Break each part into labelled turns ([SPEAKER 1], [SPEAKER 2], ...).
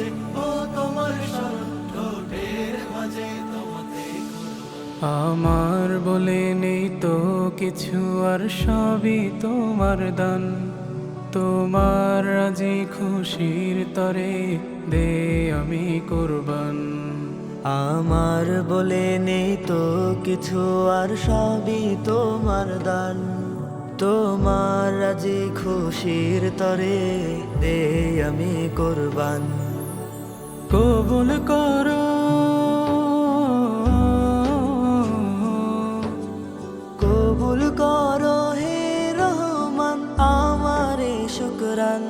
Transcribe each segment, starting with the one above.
[SPEAKER 1] কাজে ও তোমার শরণ ঠোঁটের ভাজে তোমাতে
[SPEAKER 2] আমার বলে নেই তো কিছু আর সবই তোমার দান। তোমার রাজি খুশির তরে দে আমি কোরবান।
[SPEAKER 3] আমার বলে নেই তো কিছু আর সবই তোমার দান। তোমার রাজি খুশির তরে দে আমি কোরবান।
[SPEAKER 2] কবুল করো।
[SPEAKER 3] কবুল করো হে রহমান, আমারে শুকরান।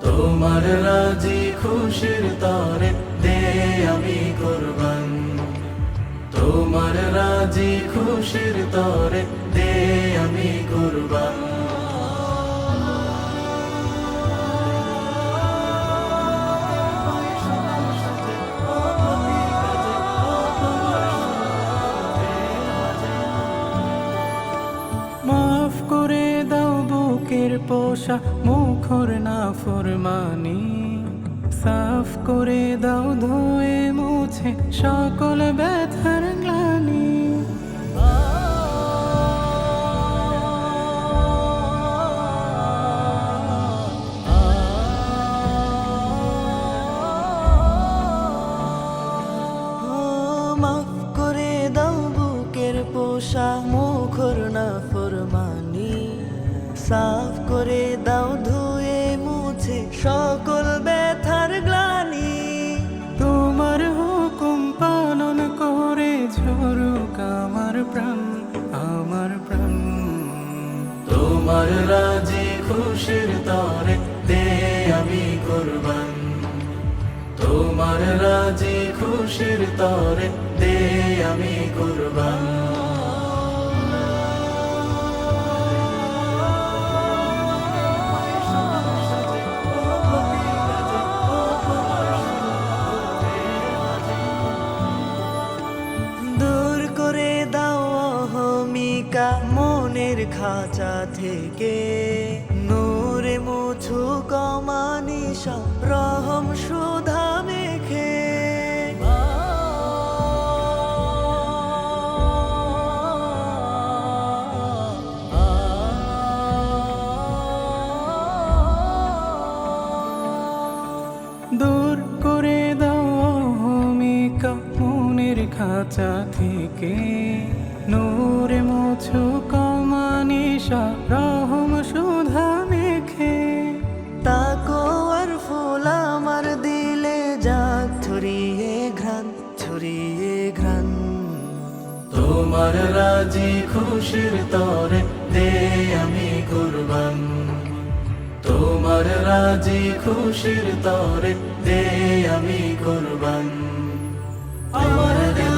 [SPEAKER 1] তোমার রাজি খুশির তরে দে আমি কোরবান। তোমার রাজি খুশির তরে দে আমি কোরবান।
[SPEAKER 2] পোষা মুখর না ফরমানি। সাফ করে দাও ধোয়ে মুছে সকল ব্যথার গ্লানি।
[SPEAKER 3] পোষা মুখর সাফ করে দাও ধুয়ে মুছে সকল ব্যথার গ্লানি।
[SPEAKER 2] তোমার হুকুম পালন করে ঝরুক আমার প্রাণ আমার প্রাণ।
[SPEAKER 1] তোমার রাজি খুশির তরে দে আমি কোরবান। তোমার রাজি খুশির তরে দে আমি কোরবান।
[SPEAKER 3] অহমিকা মনের খাঁচা থেকে নূরে মুছু কমানি রহম সুধা মেখে।
[SPEAKER 2] দূর করে দাও অহমিকা মনের খাঁচা থেকে। নূরে মোছো কমানিসা রহম সুধা মেখে।
[SPEAKER 3] তাকো আর ফুল আমার দিলে যাক ছড়িয়ে ঘ্রাণ ছড়িয়ে ঘ্রাণ।
[SPEAKER 1] তোমার রাজি খুশির তরে দে আমি কোরবান। তোমার রাজি খুশির তরে দে আমি কোরবান। আমার দিল